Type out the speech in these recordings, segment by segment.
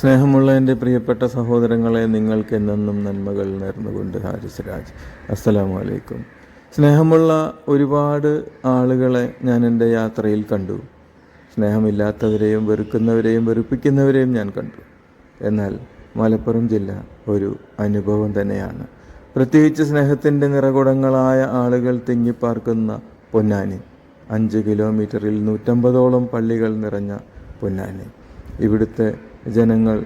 സ്നേഹമുള്ള എന്റെ പ്രിയപ്പെട്ട സഹോദരങ്ങളെ നിങ്ങൾക്ക് എന്നെന്നും നന്മകൾ നേർന്നുകൊണ്ട് ഹാരിസ് രാജ് അസ്സലാമു അലൈക്കും. സ്നേഹമുള്ള ഒരുപാട് ആളുകളെ ഞാൻ എന്റെ യാത്രയിൽ കണ്ടു. സ്നേഹമില്ലാത്തവരെയും വെറുക്കുന്നവരെയും വെറുപ്പിക്കുന്നവരെയും ഞാൻ കണ്ടു. എന്നാൽ മലപ്പുറം ജില്ല ഒരു അനുഭവം തന്നെയാണ്. പ്രത്യേകിച്ച് സ്നേഹത്തിന്റെ നിറകുടങ്ങളായ ആളുകൾ തിങ്ങിപ്പാർക്കുന്ന പൊന്നാനി. അഞ്ച് കിലോമീറ്ററിൽ നൂറ്റമ്പതോളം പള്ളികൾ നിറഞ്ഞ പൊന്നാനി. ഇവിടുത്തെ ജനങ്ങൾ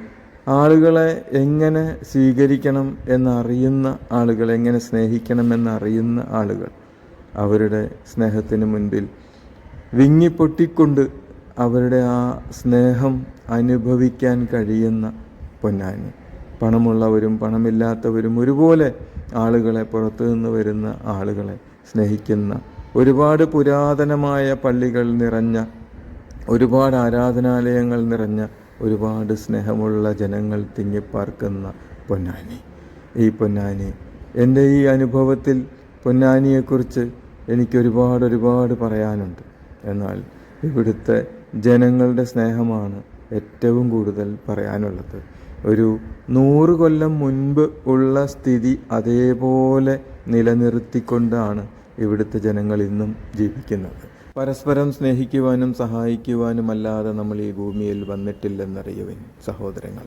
ആളുകളെ എങ്ങനെ സ്വീകരിക്കണം എന്നറിയുന്ന ആളുകൾ എങ്ങനെ സ്നേഹിക്കണം എന്നറിയുന്ന ആളുകൾ അവരുടെ സ്നേഹത്തിന് മുൻപിൽ വിങ്ങിപ്പൊട്ടിക്കൊണ്ട് അവരുടെ ആ സ്നേഹം അനുഭവിക്കാൻ കഴിയുന്ന പൊന്നാനി. പണമുള്ളവരും പണമില്ലാത്തവരും ഒരുപോലെ ആളുകളെ പുറത്തു നിന്ന് വരുന്ന ആളുകളെ സ്നേഹിക്കുന്ന ഒരുപാട് പുരാതനമായ പള്ളികൾ നിറഞ്ഞ ഒരുപാട് ആരാധനാലയങ്ങൾ നിറഞ്ഞ ഒരുപാട് സ്നേഹമുള്ള ജനങ്ങൾ തിങ്ങിപ്പാർക്കുന്ന പൊന്നാനി. ഈ പൊന്നാനി എന്റെ ഈ അനുഭവത്തിൽ പൊന്നാനിയെക്കുറിച്ച് എനിക്ക് ഒരുപാട് ഒരുപാട് പറയാനുണ്ട്. എന്നാൽ ഇവിടുത്തെ ജനങ്ങളുടെ സ്നേഹമാണ് ഏറ്റവും കൂടുതൽ പറയാനുള്ളത്. ഒരു നൂറ് കൊല്ലം മുൻപ് ഉള്ള സ്ഥിതി അതേപോലെ നിലനിർത്തിക്കൊണ്ടാണ് ഇവിടുത്തെ ജനങ്ങൾ ഇന്നും ജീവിക്കുന്നത്. പരസ്പരം സ്നേഹിക്കുവാനും സഹായിക്കുവാനും അല്ലാതെ നമ്മൾ ഈ ഭൂമിയിൽ വന്നിട്ടില്ലെന്നറിയുവിൻ സഹോദരങ്ങൾ.